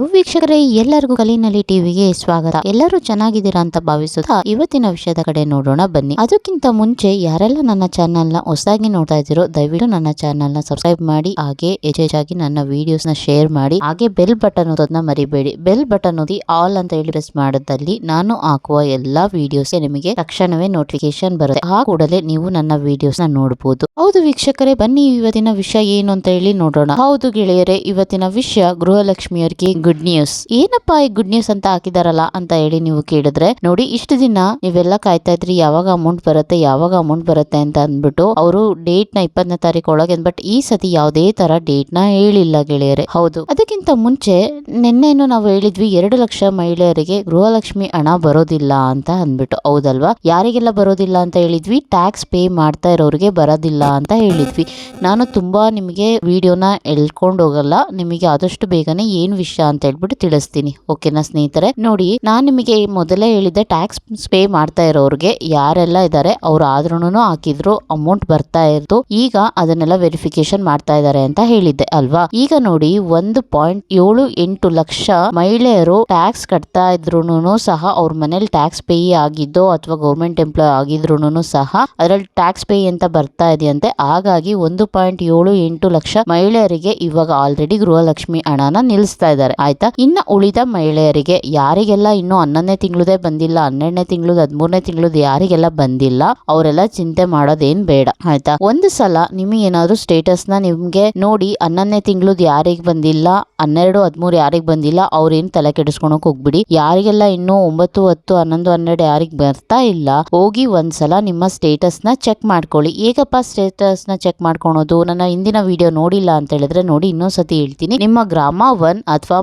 ವೀಕ್ಷಕರೇ, ಎಲ್ಲರಿಗೂ ಕಲಿನಲ್ಲಿ ಟಿವಿಗೆ ಸ್ವಾಗತ. ಎಲ್ಲರೂ ಚೆನ್ನಾಗಿದ್ದೀರಾ ಅಂತ ಭಾವಿಸುತ್ತಾ ಇವತ್ತಿನ ವಿಷಯದ ಕಡೆ ನೋಡೋಣ ಬನ್ನಿ. ಅದಕ್ಕಿಂತ ಮುಂಚೆ ಯಾರೆಲ್ಲ ನನ್ನ ಚಾನೆಲ್ನ ಹೊಸದಾಗಿ ನೋಡ್ತಾ ಇದ್ದೀರೋ, ದಯವಿಟ್ಟು ನನ್ನ ಚಾನೆಲ್ನ ಸಬ್ಸ್ಕ್ರೈಬ್ ಮಾಡಿ, ಹಾಗೆ ಹೆಚ್ಚೆಚ್ಚಾಗಿ ನನ್ನ ವಿಡಿಯೋಸ್ನ ಶೇರ್ ಮಾಡಿ, ಹಾಗೆ ಬೆಲ್ ಬಟನ್ ಓದೋದನ್ನ ಮರಿಬೇಡಿ. ಬೆಲ್ ಬಟನ್ ಓದಿ ಆಲ್ ಅಂತ ಹೇಳಿ ಪ್ರೆಸ್ ಮಾಡೋದಲ್ಲಿ ನಾನು ಹಾಕುವ ಎಲ್ಲಾ ವಿಡಿಯೋಸ್ ನಿಮಗೆ ತಕ್ಷಣವೇ ನೋಟಿಫಿಕೇಶನ್ ಬರುತ್ತೆ. ಆ ಕೂಡಲೇ ನೀವು ನನ್ನ ವಿಡಿಯೋಸ್ನ ನೋಡಬಹುದು ಹೌದು ವೀಕ್ಷಕರೇ, ಬನ್ನಿ ಇವತ್ತಿನ ವಿಷಯ ಏನು ಅಂತ ಹೇಳಿ ನೋಡೋಣ. ಹೌದು ಗೆಳೆಯರೇ, ಇವತ್ತಿನ ವಿಷಯ ಗೃಹಲಕ್ಷ್ಮಿಯವರಿಗೆ ಗುಡ್ ನ್ಯೂಸ್ ಏನಪ್ಪಾ ಈ ಗುಡ್ ನ್ಯೂಸ್ ಅಂತ ಹಾಕಿದಾರಲ್ಲ ಅಂತ ಹೇಳಿ ನೀವು ಕೇಳಿದ್ರೆ, ನೋಡಿ, ಇಷ್ಟು ದಿನ ನೀವೆಲ್ಲ ಕಾಯ್ತಾ ಇದ್ರಿ, ಯಾವಾಗ ಅಮೌಂಟ್ ಬರುತ್ತೆ, ಯಾವಾಗ ಅಮೌಂಟ್ ಬರುತ್ತೆ ಅಂತ ಅಂದ್ಬಿಟ್ಟು ಅವರು ಡೇಟ್ನ ಇಪ್ಪತ್ತನೇ ತಾರೀಕು ಒಳಗೆ ಬಟ್ ಈ ಸತಿ ಯಾವುದೇ ತರ ಡೇಟ್ನ ಹೇಳಿಲ್ಲ ಗೆಳೆಯರೆ. ಹೌದು. ಅದಕ್ಕಿಂತ ಮುಂಚೆ ನಿನ್ನೆನು ನಾವು ಹೇಳಿದ್ವಿ, ಎರಡು ಲಕ್ಷ ಮಹಿಳೆಯರಿಗೆ ಗೃಹಲಕ್ಷ್ಮಿ ಹಣ ಬರೋದಿಲ್ಲ ಅಂತ ಅಂದ್ಬಿಟ್ಟು. ಹೌದಲ್ವಾ? ಯಾರಿಗೆಲ್ಲ ಬರೋದಿಲ್ಲ ಅಂತ ಹೇಳಿದ್ವಿ ಟ್ಯಾಕ್ಸ್ ಪೇ ಮಾಡ್ತಾ ಇರೋರಿಗೆ ಬರೋದಿಲ್ಲ ಅಂತ ಹೇಳಿದ್ವಿ. ನಾನು ತುಂಬಾ ನಿಮಗೆ ವಿಡಿಯೋನ ಎಳ್ಕೊಂಡು ಹೋಗಲ್ಲ, ನಿಮಗೆ ಆದಷ್ಟು ಬೇಗನೆ ಏನ್ ವಿಷಯ ಹೇಳ್ಬಿಟ್ಟು ತಿಳಿಸ್ತೀನಿ. ಓಕೆನಾ ಸ್ನೇಹಿತರೆ? ನೋಡಿ, ನಾನ್ ನಿಮಗೆ ಮೊದಲೇ ಹೇಳಿದ್ದೆ ಟ್ಯಾಕ್ಸ್ ಪೇ ಮಾಡ್ತಾ ಇರೋರಿಗೆ ಯಾರೆಲ್ಲ ಇದ್ದಾರೆ ಅವ್ರು ಆದ್ರೂನು ಹಾಕಿದ್ರು ಅಮೌಂಟ್ ಬರ್ತಾ ಇರ್ತು ಈಗ ಅದನ್ನೆಲ್ಲ ವೆರಿಫಿಕೇಶನ್ ಮಾಡ್ತಾ ಇದ್ದಾರೆ ಅಂತ ಹೇಳಿದ್ದೆ, ಅಲ್ವಾ? ಈಗ ನೋಡಿ, ಒಂದು ಪಾಯಿಂಟ್ ಏಳು ಎಂಟು ಲಕ್ಷ ಮಹಿಳೆಯರು ಟ್ಯಾಕ್ಸ್ ಕಟ್ತಾ ಇದ್ರು ಸಹ ಅವ್ರ ಮನೇಲಿ ಟ್ಯಾಕ್ಸ್ ಪೇ ಆಗಿದ್ದೋ ಅಥವಾ ಗೌರ್ಮೆಂಟ್ ಎಂಪ್ಲಾಯ್ ಆಗಿದ್ರು ಸಹ ಅದರಲ್ಲಿ ಟ್ಯಾಕ್ಸ್ ಪೇ ಅಂತ ಬರ್ತಾ ಇದೆಯಂತೆ. ಹಾಗಾಗಿ ಒಂದು ಪಾಯಿಂಟ್ ಏಳು ಎಂಟು ಲಕ್ಷ ಮಹಿಳೆಯರಿಗೆ ಇವಾಗ ಆಲ್ರೆಡಿ ಗೃಹಲಕ್ಷ್ಮಿ ಹಣನ ನಿಲ್ಲಿಸ್ತಾ ಇದ್ದಾರೆ ಆಯ್ತಾ? ಇನ್ನ ಉಳಿದ ಮಹಿಳೆಯರಿಗೆ ಯಾರಿಗೆಲ್ಲ ಇನ್ನು ಹನ್ನೊಂದನೇ ತಿಂಗಳದೇ ಬಂದಿಲ್ಲ, ಹನ್ನೆರಡನೇ ತಿಂಗಳು ಹದಿಮೂರನೇ ತಿಂಗಳು ಯಾರಿಗೆಲ್ಲ ಬಂದಿಲ್ಲ, ಅವರೆಲ್ಲ ಚಿಂತೆ ಮಾಡೋದೇನ್ ಬೇಡ, ಆಯ್ತಾ? ಒಂದು ಸಲ ನಿಮಗೆ ಏನಾದ್ರು ಸ್ಟೇಟಸ್ನ ನಿಮ್ಗೆ ನೋಡಿ ಹನ್ನೊಂದನೇ ತಿಂಗಳು ಯಾರಿಗೆ ಬಂದಿಲ್ಲ, ಹನ್ನೆರಡು, ಹದಿಮೂರು ಯಾರಿಗೆ ಬಂದಿಲ್ಲ, ಅವ್ರೇನ್ ತಲೆ ಕೆಡಿಸ್ಕೊಳಕ್ ಹೋಗ್ಬಿಡಿ. ಯಾರಿಗೆಲ್ಲ ಇನ್ನು ಒಂಬತ್ತು, ಹತ್ತು, ಹನ್ನೊಂದು, ಹನ್ನೆರಡು ಯಾರಿಗೆ ಬರ್ತಾ ಇಲ್ಲ, ಹೋಗಿ ಒಂದ್ಸಲ ನಿಮ್ಮ ಸ್ಟೇಟಸ್ನ ಚೆಕ್ ಮಾಡ್ಕೊಳ್ಳಿ. ಹೇಗಪ್ಪ ಸ್ಟೇಟಸ್ನ ಚೆಕ್ ಮಾಡ್ಕೊಳೋದು, ನನ್ನ ಹಿಂದಿನ ವಿಡಿಯೋ ನೋಡಿಲ್ಲ ಅಂತ ಹೇಳಿದ್ರೆ ನೋಡಿ ಇನ್ನೊಂದ್ಸತಿ ಹೇಳ್ತೀನಿ. ನಿಮ್ಮ ಗ್ರಾಮ ಒನ್ ಅಥವಾ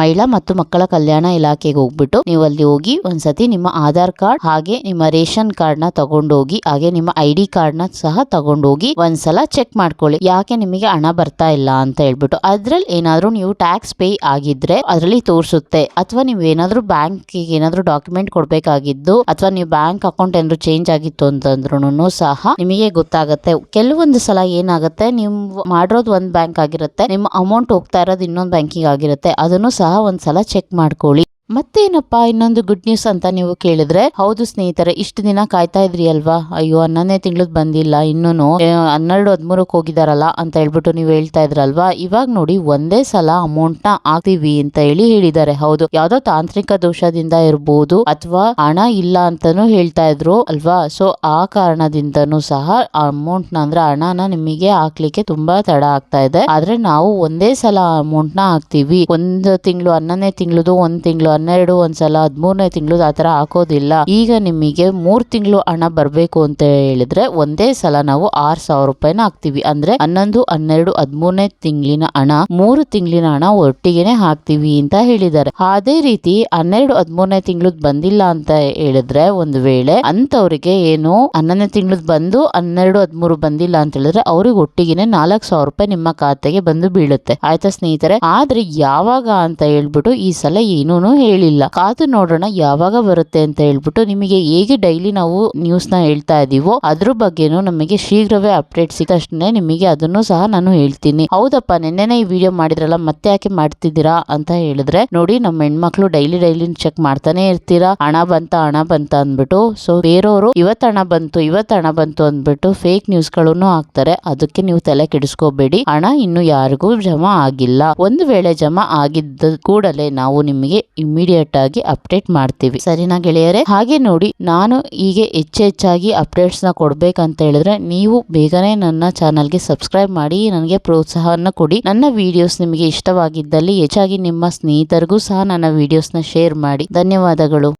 ಮಹಿಳಾ ಮತ್ತು ಮಕ್ಕಳ ಕಲ್ಯಾಣ ಇಲಾಖೆಗೆ ಹೋಗ್ಬಿಟ್ಟು ನೀವು ಅಲ್ಲಿ ಹೋಗಿ ಒಂದ್ಸತಿ ನಿಮ್ಮ ಆಧಾರ್ ಕಾರ್ಡ್ ಹಾಗೆ ನಿಮ್ಮ ರೇಷನ್ ಕಾರ್ಡ್ನ ತಗೊಂಡೋಗಿ, ಹಾಗೆ ನಿಮ್ಮ ಐ ಡಿ ಕಾರ್ಡ್ನ ಸಹ ತಗೊಂಡೋಗಿ ಒಂದ್ಸಲ ಚೆಕ್ ಮಾಡ್ಕೊಳ್ಳಿ. ಯಾಕೆ ನಿಮಗೆ ಹಣ ಬರ್ತಾ ಇಲ್ಲ ಅಂತ ಹೇಳ್ಬಿಟ್ಟು. ಅದ್ರಲ್ಲಿ ಏನಾದ್ರೂ ನೀವು ಟ್ಯಾಕ್ಸ್ ಪೇ ಆಗಿದ್ರೆ ಅದರಲ್ಲಿ ತೋರಿಸುತ್ತೆ. ಅಥವಾ ನೀವು ಏನಾದ್ರೂ ಬ್ಯಾಂಕ್ ಏನಾದ್ರು ಡಾಕ್ಯುಮೆಂಟ್ ಕೊಡ್ಬೇಕಾಗಿದ್ದು, ಅಥವಾ ನೀವು ಬ್ಯಾಂಕ್ ಅಕೌಂಟ್ ಏನಾದ್ರು ಚೇಂಜ್ ಆಗಿತ್ತು ಅಂತಂದ್ರು ಸಹ ನಿಮಗೆ ಗೊತ್ತಾಗುತ್ತೆ. ಕೆಲವೊಂದು ಸಲ ಏನಾಗುತ್ತೆ, ನೀವು ಮಾಡಿರೋದು ಒಂದ್ ಬ್ಯಾಂಕ್ ಆಗಿರುತ್ತೆ, ನಿಮ್ಮ ಅಮೌಂಟ್ ಹೋಗ್ತಾ ಇರೋದು ಇನ್ನೊಂದು ಬ್ಯಾಂಕಿಗೆ ಆಗಿರುತ್ತೆ ಅದನ್ನು ಸಹ ಒಂದ್ಸಲ ಚೆಕ್ ಮಾಡ್ಕೊಳ್ಳಿ. ಮತ್ತೇನಪ್ಪ, ಇನ್ನೊಂದು ಗುಡ್ ನ್ಯೂಸ್ ಅಂತ ನೀವು ಕೇಳಿದ್ರೆ, ಹೌದು ಸ್ನೇಹಿತರೆ, ಇಷ್ಟು ದಿನ ಕಾಯ್ತಾ ಇದ್ರಿ ಅಲ್ವಾ ಅಯ್ಯೋ, ಹನ್ನೊಂದನೇ ತಿಂಗಳದ್ ಬಂದಿಲ್ಲ, ಇನ್ನೂನು ಹನ್ನೆರಡು ಹದಿಮೂರಕ್ಕೆ ಹೋಗಿದಾರಲ್ಲ ಅಂತ ಹೇಳ್ಬಿಟ್ಟು ನೀವು ಹೇಳ್ತಾ ಇದ್ರಲ್ವಾ? ಇವಾಗ ನೋಡಿ ಒಂದೇ ಸಲ ಅಮೌಂಟ್ನ ಹಾಕ್ತೀವಿ ಅಂತ ಹೇಳಿ ಹೇಳಿದ್ದಾರೆ. ಹೌದು, ಯಾವ್ದೋ ತಾಂತ್ರಿಕ ದೋಷದಿಂದ ಇರ್ಬೋದು ಅಥವಾ ಹಣ ಇಲ್ಲ ಅಂತಾನು ಹೇಳ್ತಾ ಇದ್ರು ಅಲ್ವಾ? ಸೊ ಆ ಕಾರಣದಿಂದನೂ ಸಹ ಅಮೌಂಟ್ನ ಅಂದ್ರೆ ಹಣನ ನಿಮಗೆ ಹಾಕ್ಲಿಕ್ಕೆ ತುಂಬಾ ತಡ ಆಗ್ತಾ ಇದೆ. ಆದ್ರೆ ನಾವು ಒಂದೇ ಸಲ ಅಮೌಂಟ್ನ ಹಾಕ್ತಿವಿ. ಒಂದು ತಿಂಗಳು, ಹನ್ನೊಂದನೇ ತಿಂಗಳದು, ಒಂದ್ ತಿಂಗಳು ಹನ್ನೆರಡು, ಒಂದ್ಸಲ ಹದಿಮೂರನೇ ತಿಂಗಳು ಆತರ ಹಾಕೋದಿಲ್ಲ. ಈಗ ನಿಮಗೆ ಮೂರ್ ತಿಂಗಳು ಹಣ ಬರ್ಬೇಕು ಅಂತ ಹೇಳಿದ್ರೆ ಒಂದೇ ಸಲ ನಾವು ಆರ್ ಸಾವಿರ ರೂಪಾಯಿನ ಹಾಕ್ತಿವಿ. ಅಂದ್ರೆ ಹನ್ನೊಂದು, ಹನ್ನೆರಡು, ಹದಿಮೂರನೇ ತಿಂಗಳಿನ ಹಣ ಮೂರು ತಿಂಗಳಿನ ಹಣ ಒಟ್ಟಿಗೆನೆ ಹಾಕ್ತಿವಿ ಅಂತ ಹೇಳಿದ್ದಾರೆ. ಅದೇ ರೀತಿ ಹನ್ನೆರಡು, ಹದಿಮೂರನೇ ತಿಂಗಳು ಬಂದಿಲ್ಲ ಅಂತ ಹೇಳಿದ್ರೆ ಒಂದು ವೇಳೆ ಅಂತವ್ರಿಗೆ ಏನು ಹನ್ನೊಂದನೇ ತಿಂಗಳು ಬಂದು ಹನ್ನೆರಡು, ಹದಿಮೂರು ಬಂದಿಲ್ಲ ಅಂತ ಹೇಳಿದ್ರೆ ಅವ್ರಿಗೆ ಒಟ್ಟಿಗೆನೆ ನಾಲ್ಕು ಸಾವಿರ ರೂಪಾಯಿ ನಿಮ್ಮ ಖಾತೆಗೆ ಬಂದು ಬೀಳುತ್ತೆ. ಆಯ್ತಾ ಸ್ನೇಹಿತರೆ? ಆದ್ರೆ ಯಾವಾಗ ಅಂತ ಹೇಳ್ಬಿಟ್ಟು ಈ ಸಲ ಏನೂನು ಹೇಳಿಲ್ಲ. ಕಾದು ನೋಡೋಣ ಯಾವಾಗ ಬರುತ್ತೆ ಅಂತ ಹೇಳ್ಬಿಟ್ಟು ನಿಮಗೆ ಹೇಗೆ ಡೈಲಿ ನಾವು ನ್ಯೂಸ್ನ ಹೇಳ್ತಾ ಇದೀವೋ ಅದ್ರ ಬಗ್ಗೆನೂ ನಮಗೆ ಶೀಘ್ರವೇ ಅಪ್ಡೇಟ್ ಸಿಕ್ಕಷ್ಟೇ ನಿಮಗೆ ಅದನ್ನು ಸಹ ನಾನು ಹೇಳ್ತೀನಿ. ಹೌದಪ್ಪ, ನಿನ್ನೆನೆ ಈ ವಿಡಿಯೋ ಮಾಡಿದ್ರಲ್ಲ, ಮತ್ತೆ ಯಾಕೆ ಮಾಡ್ತಿದ್ದೀರಾ ಅಂತ ಹೇಳಿದ್ರೆ, ನೋಡಿ ನಮ್ಮ ಹೆಣ್ಮಕ್ಳು ಡೈಲಿ ಡೈಲಿ ಚೆಕ್ ಮಾಡ್ತಾನೆ ಇರ್ತೀರಾ. ಹಣ ಬಂತ ಹಣ ಬಂತ ಅಂದ್ಬಿಟ್ಟು ಸೊ ಬೇರೆಯವರು ಇವತ್ತು ಹಣ ಬಂತು, ಇವತ್ತು ಹಣ ಬಂತು ಅಂದ್ಬಿಟ್ಟು ಫೇಕ್ ನ್ಯೂಸ್ಗಳನ್ನು ಹಾಕ್ತಾರೆ. ಅದಕ್ಕೆ ನೀವು ತಲೆ ಕೆಡಿಸ್ಕೋಬೇಡಿ. ಹಣ ಇನ್ನು ಯಾರಿಗೂ ಜಮಾ ಆಗಿಲ್ಲ. ಒಂದು ವೇಳೆ ಜಮಾ ಆಗಿದ್ದ ಕೂಡಲೇ ನಾವು ನಿಮಗೆ ಇಮಿಡಿಯೇಟ್ ಆಗಿ ಅಪ್ಡೇಟ್ ಮಾಡ್ತೀವಿ. ಸರಿನಾ ಗೆಳೆಯರೆ? ಹಾಗೆ ನೋಡಿ, ನಾನು ಹೀಗೆ ಹೆಚ್ಚು ಹೆಚ್ಚಾಗಿ ಅಪ್ಡೇಟ್ಸ್ನ ಕೊಡ್ಬೇಕಂತ ಹೇಳಿದ್ರೆ ನೀವು ಬೇಗನೆ ನನ್ನ ಚಾನಲ್ಗೆ ಸಬ್ಸ್ಕ್ರೈಬ್ ಮಾಡಿ, ನನಗೆ ಪ್ರೋತ್ಸಾಹನ ಕೊಡಿ. ನನ್ನ ವಿಡಿಯೋಸ್ ನಿಮಗೆ ಇಷ್ಟವಾಗಿದ್ದಲ್ಲಿ ಹೆಚ್ಚಾಗಿ ನಿಮ್ಮ ಸ್ನೇಹಿತರಿಗೂ ಸಹ ನನ್ನ ವಿಡಿಯೋಸ್ನ ಶೇರ್ ಮಾಡಿ. ಧನ್ಯವಾದಗಳು.